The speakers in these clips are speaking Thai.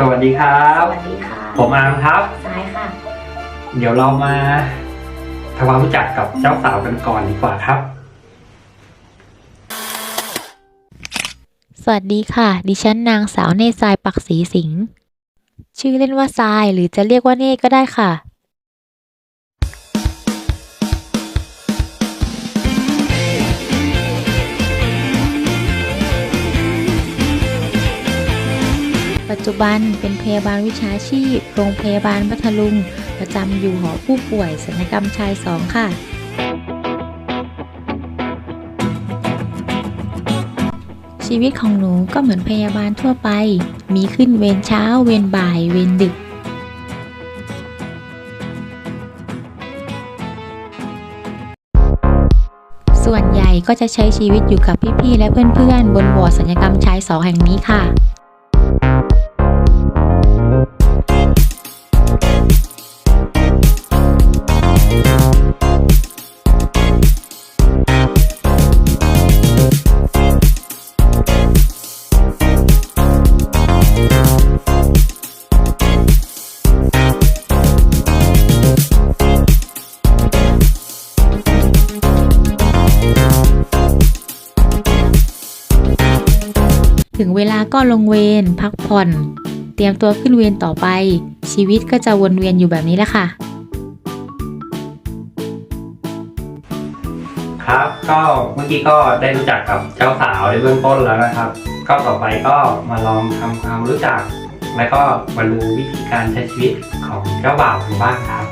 สวัสดีครับ สวัสดีค่ะผมอาร์มครับ ซ้ายค่ะ เดี๋ยวเรามาทำความรู้จักกับเจ้าสาวกันก่อนดีกว่าครับ สวัสดีค่ะ ดิฉันนางสาวเนตรทรายปักศรีสิงห์ชื่อเล่นว่าทรายหรือจะเรียกว่าเนตรก็ได้ค่ะ ปัจจุบันเป็นพยาบาลวิชาชีพ โรงพยาบาลพัทลุง ประจำอยู่หอผู้ป่วยศัลยกรรมชายสองค่ะ ชีวิตของหนูก็เหมือนพยาบาลทั่วไป มีขึ้นเวรเช้า เวรบ่าย เวรดึกส่วนใหญ่ก็จะใช้ชีวิตอยู่กับพี่ ๆ และเพื่อน ๆ บนวอร์ดสัญญกรรมชายสองแห่งนี้ค่ะ ถึงเวลาก็ลงเวรพักผ่อน เตรียมตัวขึ้นเวรต่อไป ชีวิตก็จะวนเวียนอยู่แบบนี้แหละค่ะ ครับก็เมื่อกี้ก็ได้รู้จักกับเจ้าสาวในเบื้องต้นแล้วนะครับ ก็ต่อไปก็มาลองทำความรู้จัก แล้วก็มาดูวิธีการใช้ชีวิตของเจ้าบ่าวกันบ้างครับ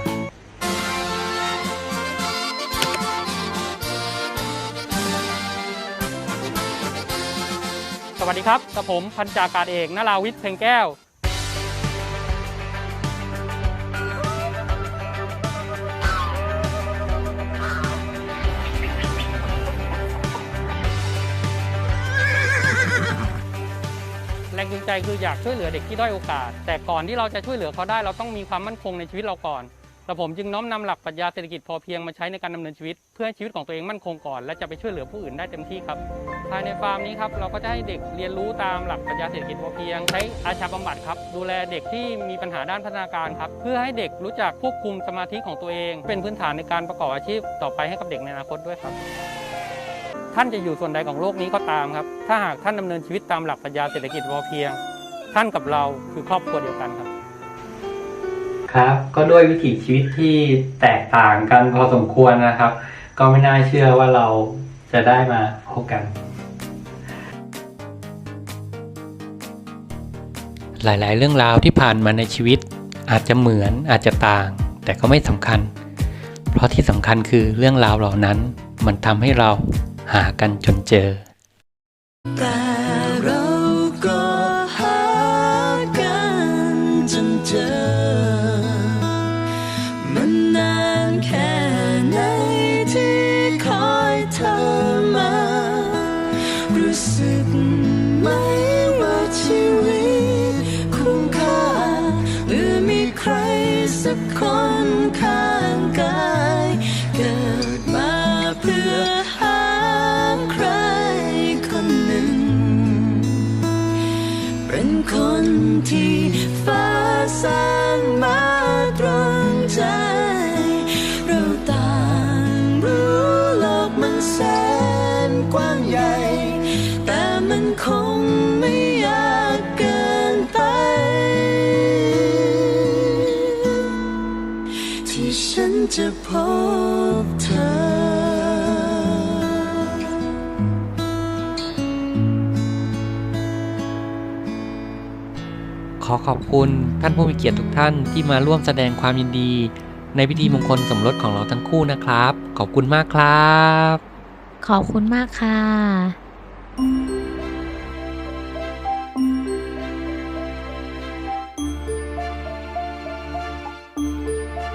วัสดีครับกับผมพันจากาศเอกนราวิทย์เพ็งแก้ว แรงจูงใจคืออยากช่วยเหลือเด็กที่ด้อยโอกาส แต่ก่อนที่เราจะช่วยเหลือเขาได้เราต้องมีความมั่นคงในชีวิตเราก่อน และผมจึงน้อมนำหลักปรัชญาเศรษฐกิจพอเพียงมาใช้ในการดำเนินชีวิต เพื่อให้ชีวิตของตัวเองมั่นคงก่อน และจะไปช่วยเหลือผู้อื่นได้เต็มที่ครับภายในฟาร์มนี้ครับเราก็จะให้เด็กเรียนรู้ตามหลักปรัชญาเศรษฐกิจพอเพียง ใช้อาชาบำบัดครับดูแลเด็กที่มีปัญหาด้านพัฒนาการครับเพื่อให้เด็กรู้จักควบคุมสมาธิของตัวเอง เป็นพื้นฐานในการประกอบอาชีพต่อไปให้กับเด็กในอนาคตด้วยครับ ท่านจะอยู่ส่วนใดของโลกนี้ก็ตามครับ ถ้าหากท่านดำเนินชีวิตตามหลักปรัชญาเศรษฐกิจพอเพียง ท่านกับเราคือครอบครัวเดียวกันครับ ครับ ก็ด้วยวิถีชีวิตที่แตกต่างกันพอสมควรนะครับ ก็ไม่น่าเชื่อว่าเราจะได้มาพบกัน หลาย ๆ เรื่องราวที่ผ่านมาในชีวิตอาจจะเหมือนอาจจะต่าง แต่ก็ไม่สำคัญ เพราะที่สำคัญคือเรื่องราวเหล่านั้น มันทำให้เราหากันจนเจอ สักคนข้างกาย เกิดมาเพื่อหาใครคนหนึ่ง เป็นคนที่ฟ้าสร้างมา จะพบเธอ ขอขอบคุณท่านผู้มีเกียรติทุกท่านที่มาร่วมแสดงความยินดี ในพิธีมงคลสมรสของเราทั้งคู่นะครับ ขอบคุณมากครับ ขอบคุณมากค่ะ